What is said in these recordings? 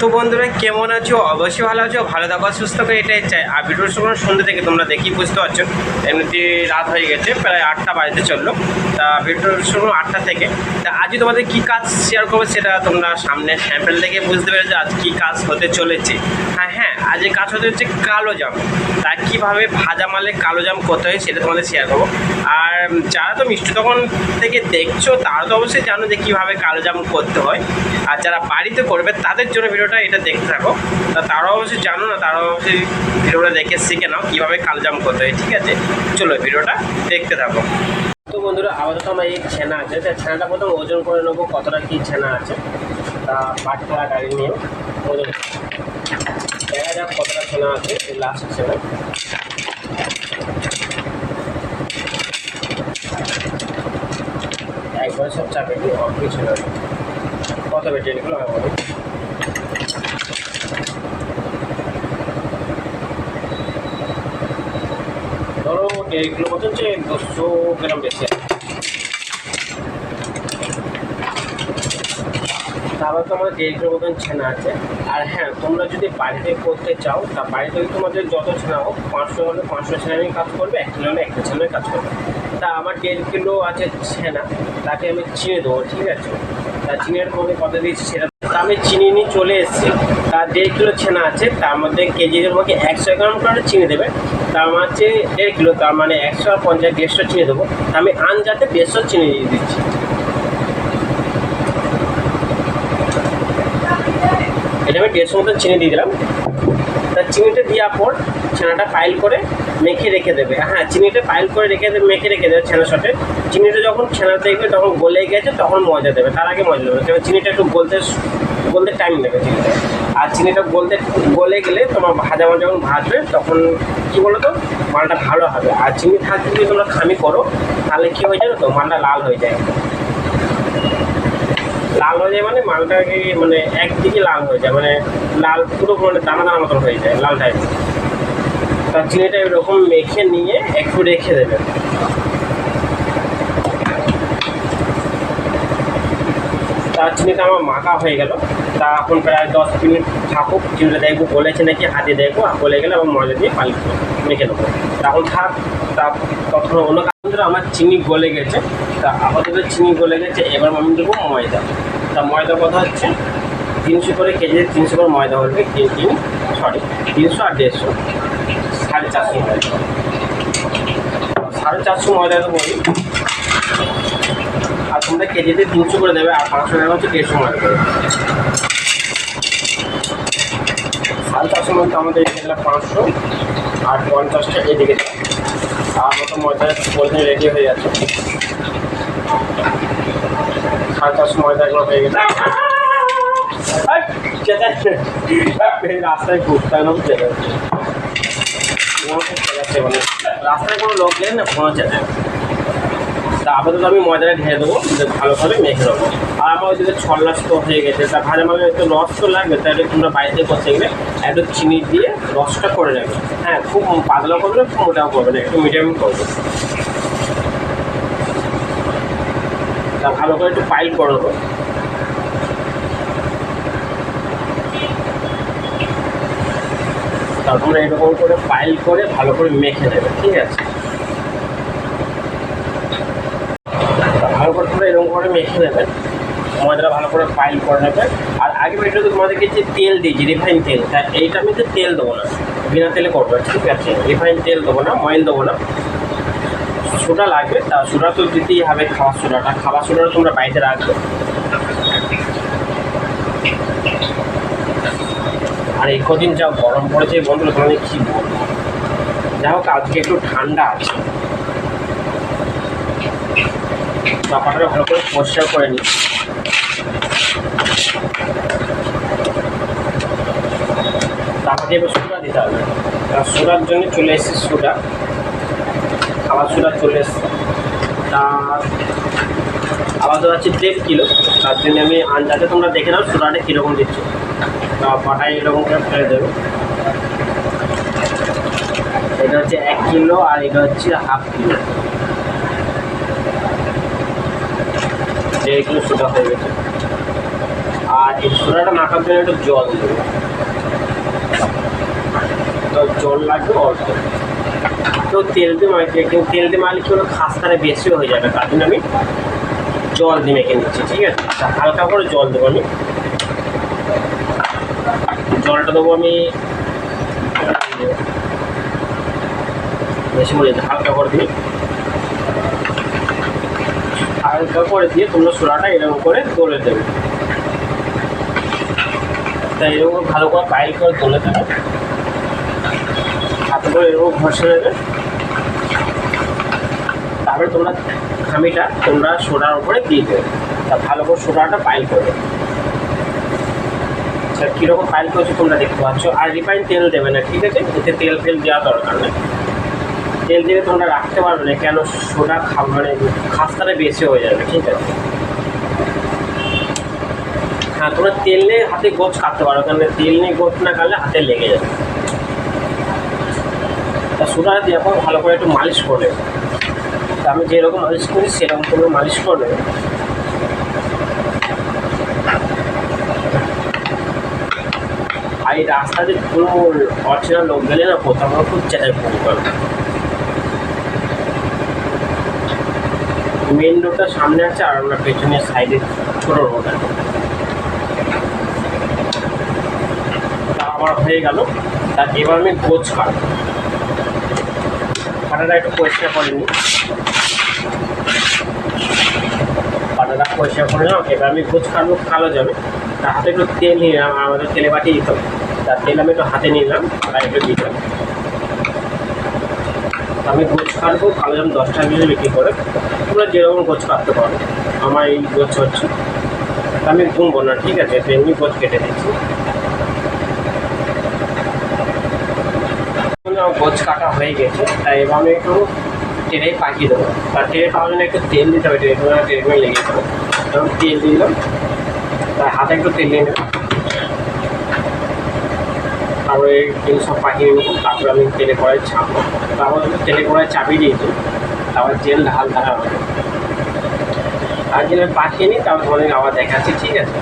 তো বন্ধুরা, কেমন আছো? অবশ্যই ভালো আছো, ভালো থাকো, সুস্থ করে এটাই চাই। আর ভিডিওর সময় সন্ধ্যে থেকে তোমরা দেখি বুঝতে পারছ, এমনিতে রাত হয়ে গেছে, প্রায় আটটা বাজতে চলল। তা ভিডিওর সময় আটটা থেকে। তা আজকে তোমাদের কী কাজ শেয়ার করব সেটা তোমরা সামনে স্যাম্পেল দেখে বুঝতে পেরেছ, আজ কী কাজ হতে চলেছে। হ্যাঁ হ্যাঁ আজ এই কাজ হতে হচ্ছে কালো জাম। তা কীভাবে ভাজা মালে কালো জাম করতে হয় সেটা তোমাদের শেয়ার করব। আর যারা তো মিষ্টি দোকান থেকে দেখছ, তারা তো অবশ্যই জানো যে কীভাবে কালো জাম করতে হয়। আর যারা বাড়িতে করবে, তাদের জন্য ভিডিওটা এটা দেখতে থাকো। তা তারাও অবশ্যই জানো না, তারাও অবশ্যই ভিডিওটা দেখে শিখে নাও, কীভাবে কালো জাম করতে হয়, ঠিক আছে? চলো ভিডিওটা দেখতে থাকো। তো বন্ধুরা, আপাতত আমার এই ছেনা আছে। তা ছেনাটা প্রথম ওজন করে নেব, কতটা কী ছেনা আছে? তা পাটখালা গাড়ি নিয়ে ওজন দেখা যাক কতটা ছেনা আছে লাস্ট ছেনা। একবার সব চাপে দিয়ে অফ কিছু কত বেটে এগুলো আমি কিলো মতন যে দুশো গ্রাম বেশি তারপর তোমার দেড়শো মতন ছেনা আছে। আর হ্যাঁ তোমরা যদি বাড়িতে করতে চাও, তা বাড়িতে তোমাদের যত ছেনা হোক, পাঁচশো হলে পাঁচশো ছেনা নিয়ে কাজ করবে, এক কিলো হলে এক কিলো ছেনা কাজ করবে। তা আমার দেড় কিলো আছে ছেনা তাকে আমি চিনে দেবো, ঠিক আছে? তা চিনের তোমাকে কত দিয়েছি, সেটা তা আমি চিনি নিয়ে চলে এসেছি। তার দেড় কিলো ছেনা আছে, তার মধ্যে কেজি তোমাকে একশো গ্রাম করে চিনি দেবে। তার আমার হচ্ছে দেড় কিলো, তার মানে একশো পঞ্চাশ, দেড়শো চিনি দেবো। তা আমি আনজাতে দেড়শো চিনি দিয়ে দিচ্ছি। এটা আমি দেড়শো মতো চিনি দিয়ে দিলাম। তা চিনিটা দেওয়ার পর ছানাটা পাইল করে মেখে রেখে দেবে। হ্যাঁ চিনিটা পাইল করে রেখে দেবে, মেখে রেখে দেবে ছানার সাথে। চিনিটা যখন ছানা দেখবে তখন গলে গেছে, তখন মজা দেবে। তার আগে মজা দেবে। কারণ চিনিটা একটু গলতে গলতে টাইম নেবে চিনিটা। আর চিনিটা গলতে, গলে গেলে তোমার ভাজা মাল যখন ভাজবে, তখন কী বলো তো মালটা ভালো হবে। আর চিনি থাকতে যদি তোমরা খামি করো, তাহলে কী হয়ে যাবে তো? মালটা লাল হয়ে যায়। লাল হয়ে যায় মানে মালটাকে মানে একদিকে লাল হয়ে যায়। মানে লাল পুরো মানে দানা দানা মতন হয়ে যায়, লাল টাইপ চিনিটা এরকম মেখে নিয়ে একটু রেখে দেবেন। চিনিটা আমার মাখা হয়ে গেল। তা এখন প্রায় দশ মিনিট থাকুক, চিনিটা দেখব বলেছে নাকি, হাতে দেখব, আর গলে গেলে আমার ময়দা দিয়ে পাল্টে মেখে দেবো তখন থাক, তা তখন অন্য কারণে আমার চিনি গলে গেছে। তা আপাতত চিনি গলে গেছে, এবার আমি দেবো ময়দা। তা ময়দা কথা হচ্ছে, তিনশো করে কেজি তিনশো করে ময়দা হলে কেজি সরি, তিনশো আর দেড়শো। সাড়ে চারশো সাড়ে চারশো ময়দা দেবো আমি। আর তোমরা কেজিতে তিনশো করে দেবে, আর পাঁচশো টাকা হচ্ছে দেড়শো ময়দা দেবে। সাড়ে চারশো মধ্যে আমাদের এখানে পাঁচশো, আর পঞ্চাশটা এদিকে আর মতো ময়দা বলতে রেডি হয়ে যাচ্ছে। সাড়ে চারশো ময়দা এগুলো হয়ে গেছে। রাস্তায় ঘুরতে রাস্তায় কোনো লোক নেই না কোনো চেঁচায় তা আপাতত আমি ময়দাটা ঢেলে দেবো ভালোভাবে মেখে দেবো আর আমার ওইদিকে ছল্লাস তো হয়ে গেছে তা ভাজা মানে একটু রস লাগবে তাহলে তোমরা বাড়িতে করতে গেলে একটু চিনি দিয়ে রসটা করে নেবে হ্যাঁ খুব পাতলা করবে খুব মোটাও করবে না একটু মিডিয়াম করবে তা ভালো করে একটু পাইল করে দেবো। তারপরে এরকম করে পাইল করে ভালো করে মেখে দেবে ঠিক আছে? ভালো করে তোমরা এরকম করে মেখে নেবে, ময়দাটা ভালো করে পাইল করে নেবে। আর আগে এটা তোমাদেরকে যে তেল দিয়েছি রিফাইন তেল, তা এইটা আমি তো তেল দেবো না, বিনা তেলে করব, ঠিক আছে? রিফাইন তেল দেবো না ময়েল দেবো না। সোডা লাগবে, তা সোডা তো দিতেই হবে খাওয়ার সোডাটা খাওয়ার সোডাটা তোমরা বাড়িতে রাখবে। আর এই কদিন যা গরম পড়েছে, বন্ধুরা, তোমাদের কী বলব? যাই হোক, আজকে একটু ঠান্ডা আছে। চাপাটা ভালো করে পরিষ্কার করে নিই। তারপরে এবার সোডা দিতে হবে। আর সোডার জন্য চলে এসেছে সোডা। খাবার সোডা চলে এসছে। তার আবার তো আছে দেড় কিলো। তার জন্য আমি আন্দাজে তোমরা দেখে নাও, সোডাটা কীরকম দিচ্ছ। তা পাটায় এরকম করে ফেলে দেবে। এটা হচ্ছে এক কিলো আর এটা হচ্ছে হাফ কিলো। দেড় কিলো সোডা হয়ে গেছে। আর এই সোডাটা মাখার জন্য একটু জল দেবো। তো জল লাগবে অল্প। তো তেল দিয়ে মাখবে কিন্তু তেল দিয়ে মাখলে কি হলো খাস্তাটা বেশি হয়ে যাবে। তার জন্য আমি জল দিয়ে মেখে নিচ্ছি, ঠিক আছে? হালকা করে জল দেবো আমি। জলটা দেবো আমি। বেশি দিই, হালকা করে দিই হালকা করে দিয়ে তোমরা সোডাটা এরকম করে তোলে দেবে। তাই এরকম ভালো করে পাইল করে তোলে দেবে। হাতে করে এরকম ঘষে নেবে তারপরে তোমরা খামিটা তোমরা সোডার উপরে দিয়ে দেবে। তা ভালো করে সোডাটা পাইল করবে আচ্ছা কীরকম ফাইল করছে তোমরা দেখতে পাচ্ছ? আর রিফাইন তেল দেবে না, ঠিক আছে? এতে তেল ফেল দেওয়া দরকার নেই। তেল দিয়ে তোমরা রাখতে পারবে না, কেন? সোডা মানে খাস্তাটা বেশি হয়ে যাবে, ঠিক আছে? হ্যাঁ তোমরা তেল নিয়ে হাতে গোছ কাটতে পারো কারণ তেল নিয়ে গোছ না কাটলে হাতে লেগে যাবে। তা সোডা দিয়ে এখন ভালো করে একটু মালিশ করে তা আমি যেরকম মালিশ করি, সেরকম তোমরা মালিশ করে নেবে আর এই রাস্তাতে কোনো অচেনা লোক গেলে না কোথাও খুব চেঁচাই ফোন করে। মেন রোডটা সামনে আছে আর আমরা পেছনের সাইডে ছোটো রোড আমার হয়ে গেল। তা এবার আমি গোছ কাটবো কাটাটা একটু পরিষ্কার করে নিই। কাটাটা পরিষ্কার করে নাও, এবার আমি গোছ কাটবো কালো যাবে তার হাতে একটু তেল নিয়ে আমাদের তেলে বাটিয়ে দিতে দিত তার তেল আমি একটু হাতে নিলাম আর দিলাম আমি গোছ কাটবো কালো জাম দশ টাকা কেজি বিক্রি করে তোমরা যেরকম গোছ কাটতে পারো আমার এই গোছ হচ্ছে আমি ঘুমবো না ঠিক আছে এমনি গোছ কেটে দিচ্ছি গোছ কাটা হয়ে গেছে তাই এবার আমি একটু টেনে পাকিয়ে দেবো আর টেনে পাওয়ার জন্য একটু তেল দিতে হবে টেনে টেনে লেগে যাবে তেল দিলাম তার হাতে একটু তেল নিয়ে নেব তারপরে তেল সব পাখি নেব তারপরে আমি তেলে কড়াই ছাপবো তারপর আমি তেলে কড়াই চাপিয়ে দিয়েছি তারপর জেল ঢাল ঢালা হবে। আর যেন পাকিয়ে নিই, তারপর তোমাদের আবার দেখাচ্ছি, ঠিক আছে?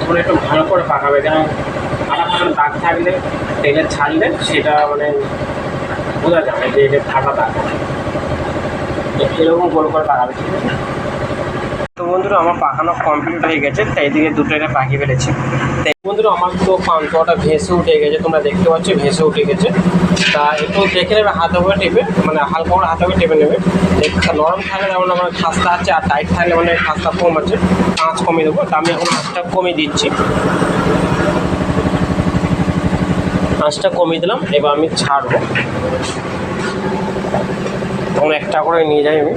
তোমরা একটু ভালো করে পাকাবে, কেন ফাটা ফাটা দাগ থাকলে, তেলে ছাড়লে সেটা মানে বোঝা যাবে যে এটা ফাটা দাগ। এরকম গোল করে পাকাবে, ঠিক আছে? তো বন্ধুরা, আমার পাকানো কমপ্লিট হয়ে গেছে, তাই এদিকে দুটো এটা পাখি ফেলেছি। তাই বন্ধুরা, আমার তো পান্তটা ভেসে উঠে গেছে, তোমরা দেখতে পাচ্ছ, ভেসে উঠে গেছে। তা একটু দেখে নেবে, হাতে করে টেপে মানে হালকা করে হাতে করে টেপে নেবে। নরম থাকলে যেমন আমার খাস্তা আছে, আর টাইট থাকলে মানে খাস্তা কম আছে, আঁচ কমিয়ে দেবো। তা আমি এখন আঁচটা কমিয়ে দিচ্ছি। আঁচটা কমিয়ে দিলাম, এবার আমি ছাড়বো। তখন একটা করে নিয়ে যাই আমি।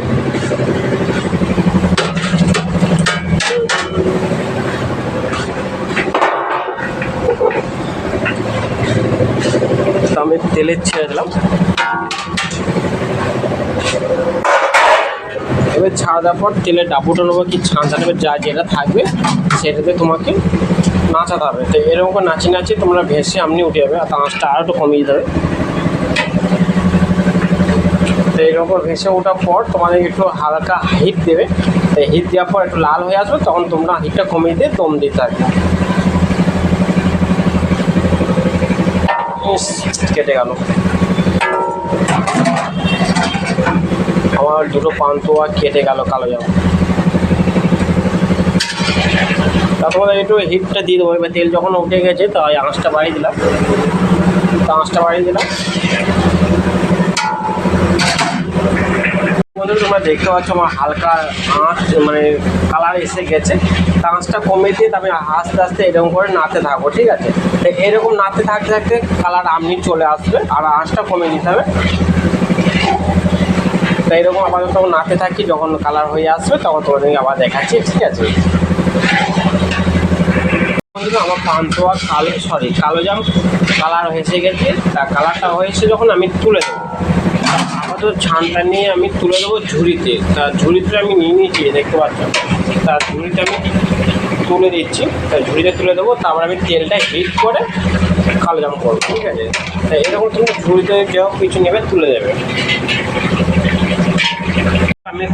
তেলে ছেড়ে দিলাম। এবার ছাড়া দেওয়ার পর তেলের ডাবুটা নেব, কি ছাঁচা নেবে, যা যেটা থাকবে, সেটাতে তোমাকে নাচাতে হবে। তো এরকম করে নাচি নাচি তোমরা ভেসে আমনি উঠে যাবে, আর আঁচটা আরও একটু কমিয়ে দেবে। তো এরকম করে ভেসে ওঠার পর তোমাদের একটু হালকা হিট দেবে। তো হিট দেওয়ার পর একটু লাল হয়ে আসবে, তখন তোমরা হিটটা কমিয়ে দিয়ে দম দিতে থাকবে। কেটে গেল। আমার দুটো পান্তুয়া কেটে গেল কালো জামা। তা তোমাদের একটু হিটটা দিয়ে দেবো। এবার তেল যখন উঠে গেছে তাই আঁচটা বাড়িয়ে দিলাম। তা আঁচটা বাড়িয়ে দিলাম। তোমরা দেখতে পাচ্ছ আমার হালকা আঁচ মানে কালার এসে গেছে। আঁচটা কমিয়ে দিয়ে তবে আস্তে আস্তে এরকম করে নাড়তে থাকব, ঠিক আছে? তো এরকম নাড়তে থাকতে থাকতে কালার আমনি চলে আসবে আর আঁচটা কমিয়ে দিতে হবে। তো এরকম আপাতত নাড়তে থাকি, যখন কালার হয়ে আসবে, তখন তোমাদেরকে আবার দেখাচ্ছি, ঠিক আছে? বন্ধুরা, আমার পান্তুয়া কালো সরি কালো জাম কালার হয়েছে গেছে, তা কালারটা হয়েছে যখন আমি তুলে দেবো। আপাতত ছানটা নিয়ে আমি তুলে দেবো ঝুড়িতে। তা ঝুড়িতে আমি নিয়ে নিয়েছি দেখতে পাচ্ছ। তা ঝুড়িতে আমি তুলে দিচ্ছি। তা ঝুড়িতে তুলে দেবো, তারপর আমি তেলটা হিট করে কালো জাম করব, ঠিক আছে? তা এরকম তুমি ঝুড়িতে যাও কিছু নেবে, তুলে দেবে। আমি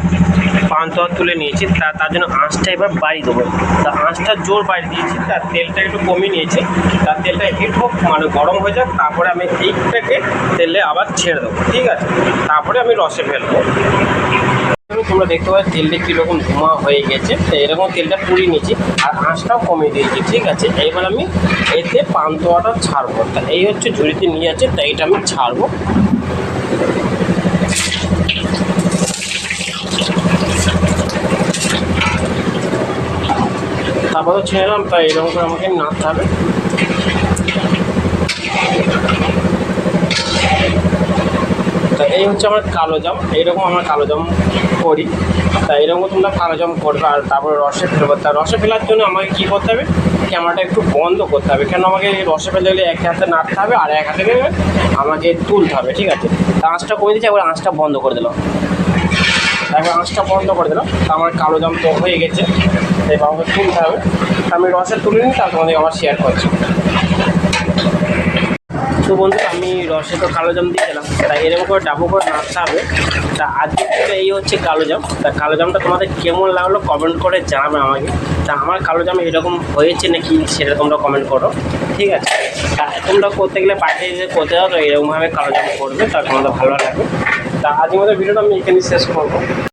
পান্তোয়া তুলে নিয়েছি, তা তার জন্য আঁচটা এবার বাড়ি দেবো। তা আঁচটা জোর বাড়ি দিয়েছি তার তেলটা একটু কমিয়ে নিয়েছি। তার তেলটা হিট হোক মানে গরম হয়ে যাক, তারপরে আমি এইটাকে তেলে আবার ছেড়ে দেবো, ঠিক আছে? তারপরে আমি রসে ফেলব। তোমরা দেখতে পাচ্ছ তেলটা কীরকম ধোঁয়া হয়ে গেছে। তো এরকম তেলটা পুড়িয়ে নিয়েছি, আর আঁচটাও কমিয়ে দিয়েছি, ঠিক আছে? এবার আমি এতে পান্তোয়াটা ছাড়বো। তা এই হচ্ছে ঝুড়িতে নিয়ে আছে তাই এটা আমি ছাড়বো। তারপর তো ছেড়ে এলাম তাই এরকম করে আমাকে নাড়তে হবে। তা এই হচ্ছে আমার কালো জাম, এইরকম আমরা কালো জাম করি। তা এরকম তোমরা কালো জাম করবে, আর তারপরে রসে ফেলব। তা রসে ফেলার জন্য আমাকে কী করতে হবে? ক্যামেরাটা একটু বন্ধ করতে হবে, কেন আমাকে রসে ফেলতে গেলে এক হাতে নাড়তে হবে আর এক হাতে আমাকে তুলতে হবে, ঠিক আছে? তা আঁচটা করে দিচ্ছি একবার আঁচটা বন্ধ করে দিলাম। একবার আঁচটা বন্ধ করে দিলাম। আমার কালো জাম তো হয়ে গেছে। এবার আমাকে তুলতে হবে। আমি রসে তুলে নিই তা তোমাদের আবার শেয়ার করছি। তো বন্ধু আমি রসে তো কালো জাম দিয়ে দিলাম। তা এরকম করে ডাবো করে নাড়তে হবে। তা আজকে এই হচ্ছে কালো জাম। তা কালো জামটা তোমাদের কেমন লাগল কমেন্ট করে জানাবে আমাকে। তা আমার কালো জাম এরকম হয়েছে নাকি সেটা তোমরা কমেন্ট করো। ঠিক আছে? তা তোমরা করতে গেলে বাড়িতে যে করতে যাও তো এরকমভাবে কালো জাম করবে তা তোমাদের ভালো লাগবে। তা আজকের মতো ভিডিওটা আমি এখানে শেষ করব।